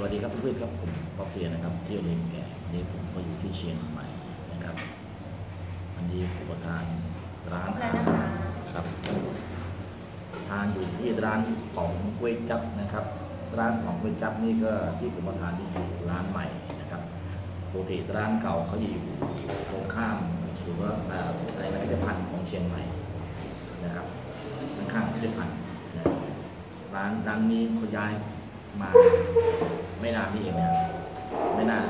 สวัสดีครับเพื่อนๆครับผมป๊อปเซียนะครับเที่ยวเล่นแก่วันนี้ผมก็อยู่ที่เชียงใหม่นะครับวันนี้ผมก็ทานร้านอาหารครับทานอยู่ที่ร้านของก๋วยจับนะครับ ร้านของก๋วยจับนี่ก็ที่ผมมาทานนี่คือร้านใหม่นะครับปกติร้านเก่าเขาอยู่ตรงข้ามหรือว่าเอ่ออะไรนพิพิธภัณฑ์ของเชียงใหม่นะครับข้างพิพิธภัณฑ์นร้านร้านนี้เขาย้ายมา ไม่นานนี่เองนะครับไม่นาน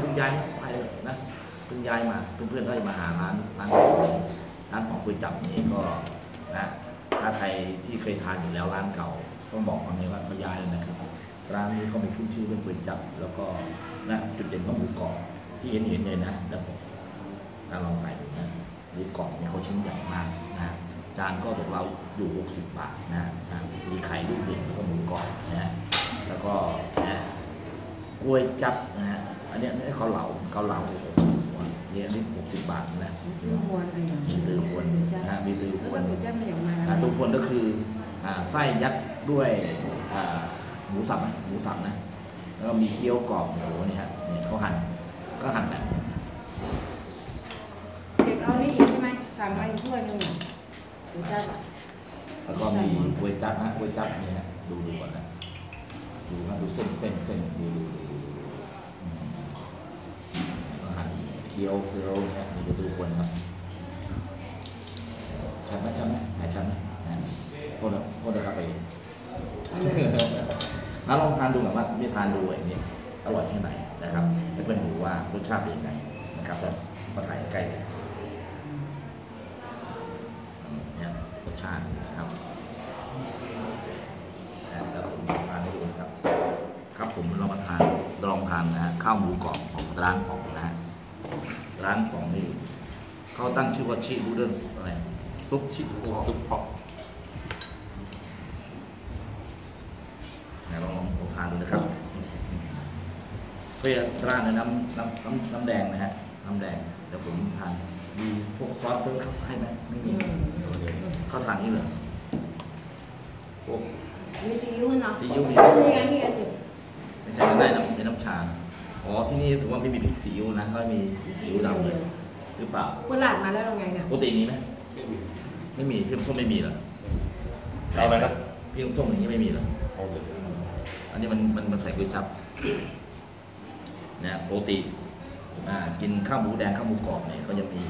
เพิ่งย้ายไปนะเพิ่งย้ายมาเพื่อนๆก็เลยมาหาร้านร้านของร้านของก๋วยจับนี่ก็นะถ้าใครที่เคยทานอยู่แล้วร้านเก่าต้องบอกก่อนเลยว่าเขาย้ายแล้วนะครับ ร้านนี้เขามีขึ้นชื่อเรื่องก๋วยจับแล้วก็นะจุดเด่นของหมูกรอบที่เห็นเห็นเลยนะแล้วผมถ้าลองใส่ดูนะหมูกรอบเนี่ยเขาชิ้นใหญ่มากนะจานก็บอกเราอยู่ 60 บาทนะนะมีไข่ลูกหนึ่งแล้วก็หมูกรอบนะฮะ แล้วก็นะกล้วยจับนะฮะอันเนี้ยนี่เขาเหลาเขาเหลาเนี่ยอันนี้หกสิบบาทนะตื้อหวนอะไรอย่างมีตือควนนะฮะมีตือคแล้ววก็นหนูจะไม่อย่างมาอ่าตือควนก็คืออ่าไส้ยัดด้วยอ่าหมูสับนะหมูสับนะแล้วก็มีเกี๊ยวกรอบโอ้โหเนี่ยฮะเนี่ยเขาหั่นก็หั่นแบบเด็กเอานี่อีกใช่ไหมสั่งมาอีกถ้วยหนึงอะหนูจะแล้วก็มีกล้วยจับนะกล้วยจับเนี่ยฮะดูดูก่อนนะ ดูนะดูเส้นเส้นเส้นดูดูดูดูอืมแล้วหั่นเกี๊ยวเกี๊ยวเนี่ยมีดูคนครับชันไหมชันไหมหายชันไหมนะโทษนะโทษนะครับไปแล้วลองทานดูแบบว่าไม่ทานดูไอ้นี่อร่อยแค่ไหนนะครับให้เพื่อนดูว่ารสชาติเป็นยังไงนะครับแล้วมาถ่ายใกล้เลยเนี่ยรสชาตินะครับนะแล้วผมทานให้ดูนะครับ ครับผมลองมาทานลองทานนะฮะ ข้าวหมูกรอบของร้านของนะฮะร้านของนี่เขาตั้งชื่อว่าชิรูเดิลอะไรซุปชิรูซุปพอกนะลองลองลองทานดูนะครับเพื่อร้านในน้ำน้ำน้ำน้ำแดงนะฮะน้ำแดงเดี๋ยวผมทานมีพวกซอสเพิ่มข้าวไส้ไหมไม่มีเขาทานนี่เลยพวกมีซีอิ๊วเนาะซีอิ๊วมีนี่ไงนี่ไงอยู่ไม่ใช่มันได้น้ำเป็นน้ำชา อ๋อที่นี่รู้สึกว่าไม่มีพริกซีอิ๊วนะก็มีซีอิ๊วดำเลยหรือเปล่าเวลาดมาแล้วยังไงเนี่ยปกติมีไหมไม่มีพี่น้ำส้มไม่มีเหรอเอาอะไรนะพี่น้ำส้มอย่างนี้ไม่มีเหรอเอาเลยอันนี้มันมันมันใส่ก๋วยจับนะปกติอ่ากินข้าวหมูแดงข้าวหมูกรอบเนี่ยก็จะมี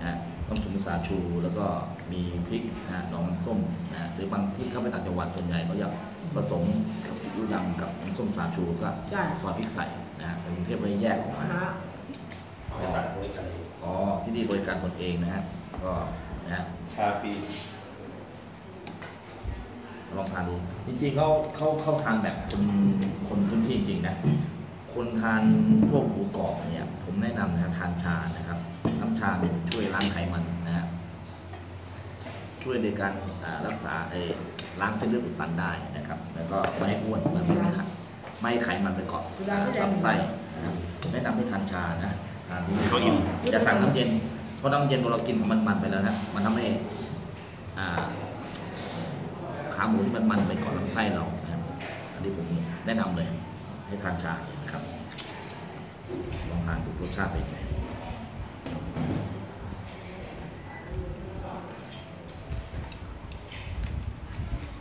นะต้มถุงสาชูแล้วก็มีพริกนะดองน้ำส้มนะหรือบางที่เข้าไปต่างจังหวัดส่วนใหญ่ก็จะผสมกับซีอิ๊วดำกับน้ำส้มสาชูก็ใช่ซอยพริกใส่ นะฮะแต่กรุงเทพก็แยกออกมาฮะเอาไปตัดด้วยกันอ๋อ ที่นี่บริการตนเองนะฮะ ก็นะฮะชาฟรีลองทานดู จริงๆเขาเขาเขาทานแบบคนคนพื้นที่จริงๆนะ คนทานพวกหมูกรอบเนี่ย ผมแนะนำนะทานชานะครับน้ำชาเนี่ยช่วยล้างไขมันนะฮะ ช่วยในการอ่ารักษาเออล้างเส้นเลือดอุดตันได้นะครับ แล้วก็ไม่ให้อ้วนไม่ให้ไข ไม่ให้ไขมันไปเกาะอ่าลำไส้นะครับผมแนะนำให้ทานชานะทานที่นี่ก็จะสั่งน้ำเย็น เพราะน้ำเย็นพอเรากินของมันมันๆไปแล้วนะมันทำให้อ่าขาหมูที่มันมันๆไปเกาะลำไส้เรานะครับอันนี้ผมแนะนำเลย ให้ทานชานะครับลองทานดูรสชาติเป็นไง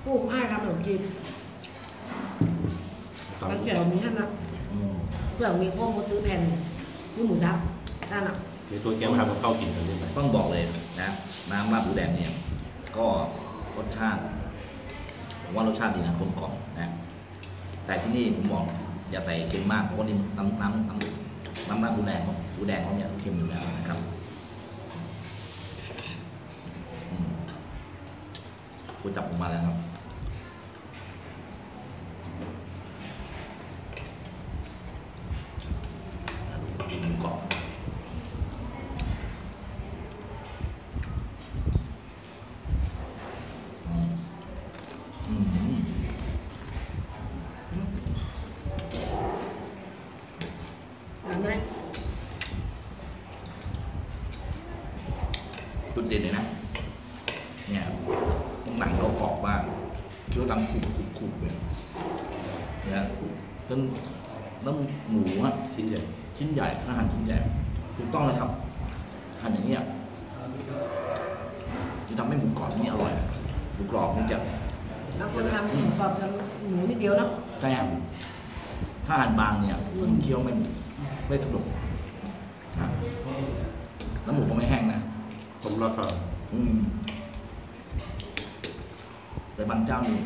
ปูอ้ายทำขนมจีน มันเกี่ยวมีให้นะอืมเผื่อมีข้อมูลซื้อแผ่นซื้อหมูสับด้านอะเดี๋ยวตัวแกมาทำกับข้าวกินกันได้ไหมต้องบอกเลยนะน้ำลาบหมูแดงเนี่ย ก็รสชาติผมว่ารสชาติดีนะกลมกล่อมนะแต่ที่นี่ผมบอกอย่าใส่เค็มมากเพราะว่านี่น้ำน้ำน้ำน้ำลาบหมูแดงของหมูแดงเขาเนี่ยเค็มอยู่แล้วนะครับอืมกูจับผมมาแล้วครับ ดเด่นเลยนะเนี่ยหนังเขากรอบมากเคี้ยวดังกรุบกรุบกรุบเลยเนี่ยจนน้ำหมูฮะชิ้นใหญ่ชิ้นใหญ่อาหารชิ้นใหญ่ถูกต้องเลยครับหั่นอย่างเนี้ยจะทำให้หมูกรอบนี่อร่อยหมูกรอบนี่จะแล้วคนทำหมูกรอบทำหมูนิดเดียวเนาะใช่ครับถ้าหั่นบางเนี่ยมันเคี้ยวไม่ไม่สนุกครับแล้วหมูก็ไม่แห้งนะผม รอดฟังอืม แต่บางเจ้านี่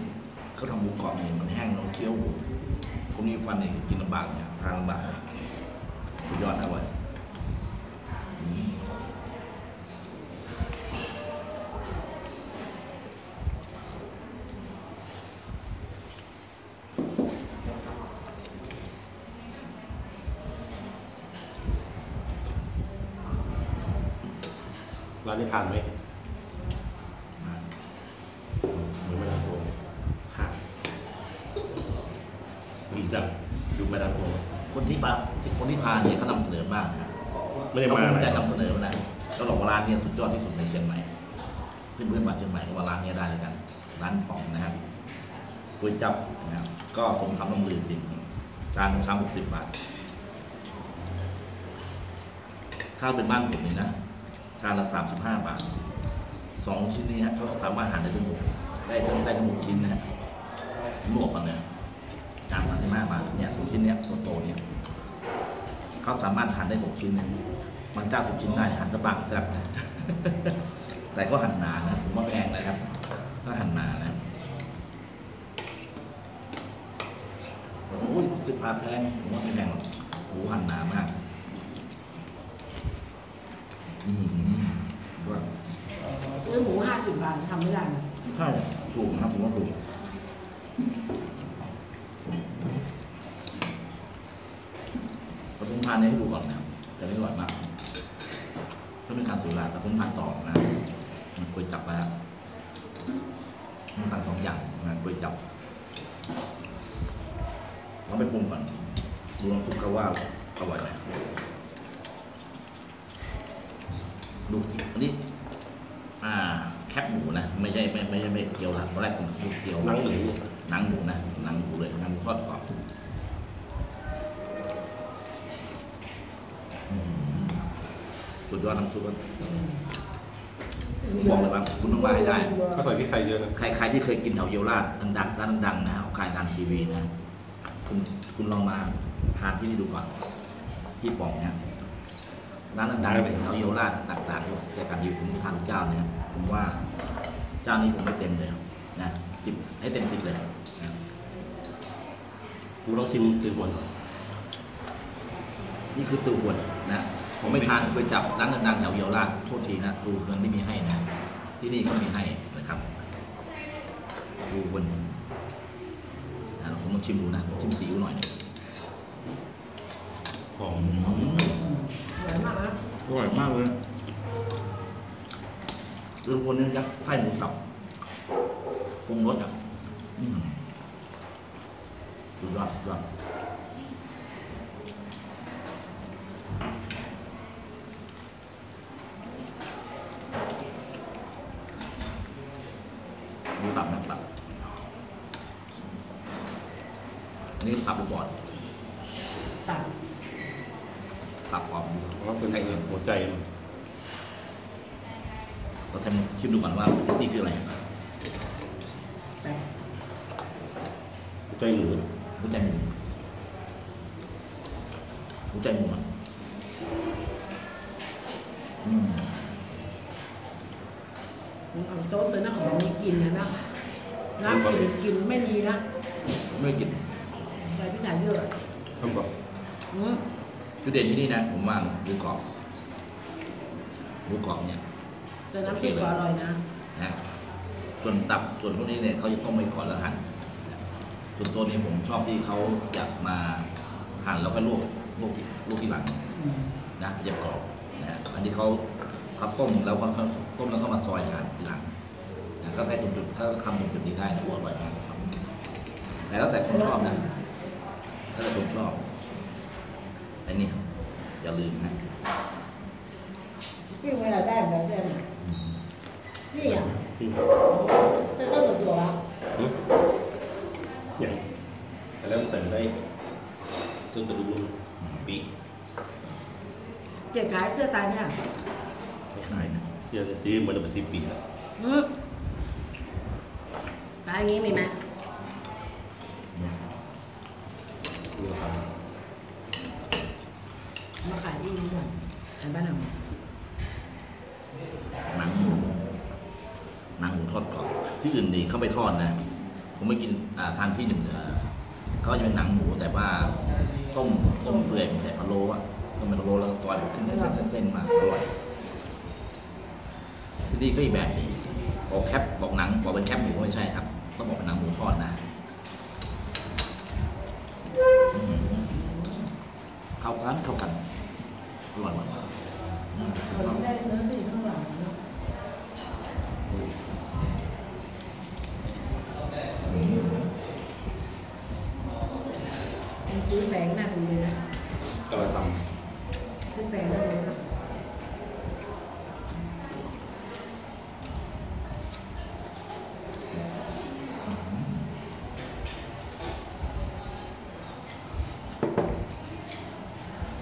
เขาทำหมูกรอบนี่มันแห้งแล้วเคี้ยวคนนี้ฟันนี่กินลำบากเนี่ยทานลำบากสุดยอดอร่อย ร้านนี้ผ่านไหมเหมือนไม่ได้โกงผ่านมีจับดูไม่ได้โกงคนที่มาคนที่พาเนี่ยเขานำเสนอมากนะไม่ได้เขามาภูมิใจนะนำเสนอนะเขาบอกว่าร้านเนี้สุดยอดที่สุดในเชียงใหม่เพื่อนๆมาเชียงใหม่ก็มาร้านเนี้ได้เลยกัน ร้านป๋องนะครับก๋วยจับนะครับก็สมคำลำลือจริงจานชามหกสิบบาทถ้าเป็นบ้านผมนี่นะ ชามละสามสิบห้าบาทสองชิ้นนี้ฮะเขาสามารถหั่นได้ถึงหกได้ทั้งได้ทั้งหกชิ้นนะฮะผมบอกก่อนเลยจานสามสิบห้าบาทเนี่ยสองชิ้นเนี้ยโตๆเนี่ยเขาสามารถหั่นได้หกชิ้นนะบางเจ้าสิบชิ้นได้หั่นสะบังแซ่บนะแต่ก็หั่นหนานะผมว่าแพงนะครับ ก็หั่นหนานะโอ้ยสิบบาทแพงผมว่าไม่แพงหรอกหูหั่นหนามาก อืมด้วย ซื้อหมูห้าสิบบา ททำไม่ได้นะใช่ถูกนะครับผมว่าถูกกระพุ้งทานนี้ให้ดูก่อนนะครับจะไม่อร่อยมากถ้าเป็นการสุรากระพุ้งทานต่อนะมันกวยจับแล้วมันสั่งสองอย่างนะกวยจับเราไปปรุงก่อนดูน้ำซุปเขาว่าอร่อยไหมดูอันนี้อ่า แคบหมูนะไม่ใช่ไม่ไม่ใช่ไม่เกี๊ยวหลักตอนแรกผมพูดเกี๊ยวหนังหมูหนังหมูนะหนังหมูเลยหนังหมูทอดกรอบอืมสุดยอดน้ำซุปอะผมบอกเลยว่าคุณต้องมาให้ได้ก็ใส่พริกไทยเยอะนะใครใครที่เคยกินแถวเยาวราชดังๆร้านดังๆนะเอาขายทางทีวีนะคุณคุณลองมาทานที่นี่ดูก่อน ที่ป่องเนี่ยร้านดังๆแถวเยาวราชต่างๆอยู่แต่การอยู่ผมทานเจ้าเนี่ยผมว่าเจ้านี้ผมไม่เต็มเลยนะสิบให้เต็มสิบเลยนะกูต้องชิมตื่นบนนี่คือตูหวนนะผมไม่ทานก๋วยจับร้านดังๆแถวเยาวราชโทษทีนะตูเคืองไม่มีให้นะ ที่นี่เขามีให้นะครับตูหวนนะผมลองชิมดูนะชิมซีอิ๊วหน่อยหนึงหอมอืมอร่อยมากนะอร่อยมากเลย ตูหวนเนี่ยยัดไส้หมูสับปรุงรสอะอืมสุดยอดสุดยอดหมูตับนะตับอันนี้ตับหรือบอดตัดตับกรอบดีว่าเป็นหัวใจมัน เราทำชิมดูก่อนว่านี่คืออะไรหัวใจหมูหัวใจหมูหัวใจหมูอะอืมผมเอาโต๊ะตัวนั้นของมีกินนะนะน้ำกินกินไม่ดีนะไม่กินใส่พริกไทยเยอะทำแบบอืมจุดเด่นที่นี่นะ ผมว่าหมูกรอบหมูกรอบเนี่ย แต่น้ำซุปก็อร่อยนะนะส่วนตับส่วนพวกนี้เนี่ยเขาจะต้มไว้ก่อนแล้วหั่นส่วนตัวนี้ผมชอบที่เขาจะมาหั่นแล้วก็ลวกลวกที่ลวกที่หลังอืมนะจะกรอบนะฮะอันนี้เขาเขาต้มแล้วเขาเขาต้มแล้วเขามาซอยหั่นทีหลังนะถ้าได้ตรงจุดถ้าคำตรงจุดนี้ได้นะอร่อยมากครับแต่แล้วแต่คนชอบนะแล้วแต่คนชอบไอ้นี่อย่าลืมนะพี่เวลาได้แบบนี้นะ นี่อะอืมจะต้องตัวตัวละอืมอย่างแต่แล้วมันใส่ไม่ได้คือกระดูกปีกเจ๊ขายเสื้อตายเนี่ยขายนะเสียซีเหมือนเป็นซีปีกอะอืมตายอย่างนี้มีไหมเนี่ยนี่ครับมาขายที่นี่ก่อนขายบ้านเรา หนังหมูหนังหมูท อดกรอบที่อื่นดีเข้าไปทอดนะ ผมไม่กินทานที่หนึ่งเขาจะเป็นหนังหมูแต่ว่าต้มต้มเปื่อยเป็นแต่พะโล้อะต้มเป็นพะโล้แล้วก็ซอยเป็นเส้นเส้นเส้นเส้นมาอร่อยที่นี่ก็อีกแบบนึงบอกแคปบอกหนังบอกเป็นแคปหมูไม่ใช่ครับต้องบอกเป็นหนังหมูทอดนะเข้ากันเข้ากันอร่อยมาก ซื้อแบงค์หน้าดูเลยนะกระตังซื้อแบงค์หน้าดูนะ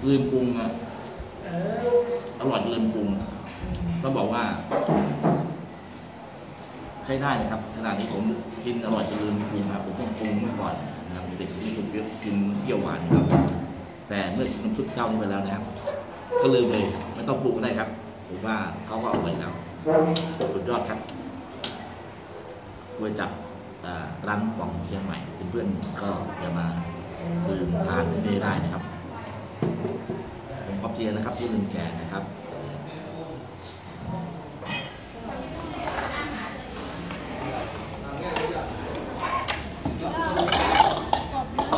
ลืมปรุงอะเอออร่อยจนลืมปรุงต้องบอกว่า ใช้ได้นะครับขนาดนี้ผมกินอร่อยจนลืมปรุงครับผมต้องปรุงเมื่อก่อน นะครับเด็กที่ผมกินเปรี้ยวหวานครับ แต่เมื่อกินน้ำซุปเจ้านี้ไปแล้วนะครับ ก็ลืมเลยไม่ต้องปรุงก็ได้ครับ ผมว่าเขาก็อร่อยแล้วสุดยอดครับกวยจับร้านของเชียงใหม่เพื่อนๆก็จะมาดื่มทานที่นี่ได้นะครับ ผมป๊อบเจียนะครับผู้ลืมแก่นะครับ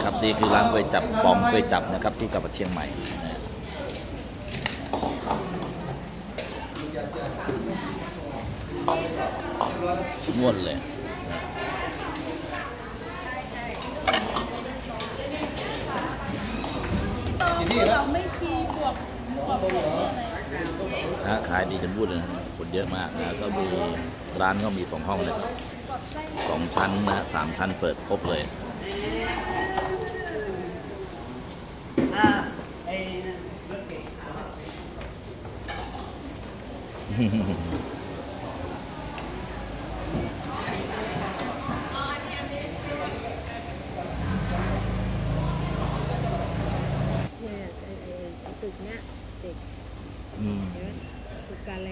ครับ นี่คือร้านก๋วยจับปองก๋วยจับนะครับที่จังหวัดเชียงใหม่นะม่วนเลยเราไม่คีบวกบวกอะไรนะขายดีจนพูดเลยนะคนเยอะมากนะก็มีร้านก็มีสองห้องเลยสองชั้นนะสามชั้นเปิดครบเลย อ่าไอ้เนี่ยไอ้ไอ้ไอ้ตึกเนี้ยตึกอืมเห็นไหมตึกกาแล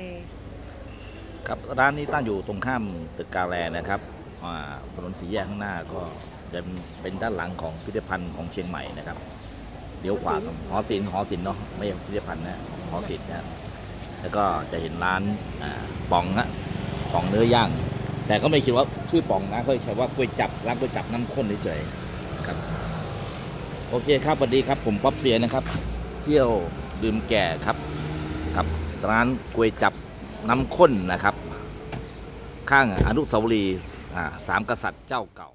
ครับร้านนี้ตั้งอยู่ตรงข้ามตึกกาแลนะครับอ่าถนนสีแยกข้างหน้าก็จะเป็นด้านหลังของพิพิธภัณฑ์ของเชียงใหม่นะครับ เลี้ยวขวาครับหอศิลป์หอศิลป์เนาะไม่ใช่พิพิธภัณฑ์นะหอศิลป์นะแล้วก็จะเห็นร้านอ่าป๋องอะป๋องเนื้อย่าง แต่ก็ไม่คิดว่าชื่อป๋องนะเขาใช้ว่าก๋วยจับร้านก๋วยจับน้ำข้นเฉยๆครับโอเคครับสวัสดีครับผมป๊อบเสียนะครับ เที่ยวดื่มแก่ครับครับร้านก๋วยจับน้ำข้นนะครับ ข้างอนุสาวรีย์อ่าสามกษัตริย์เจ้าเก่า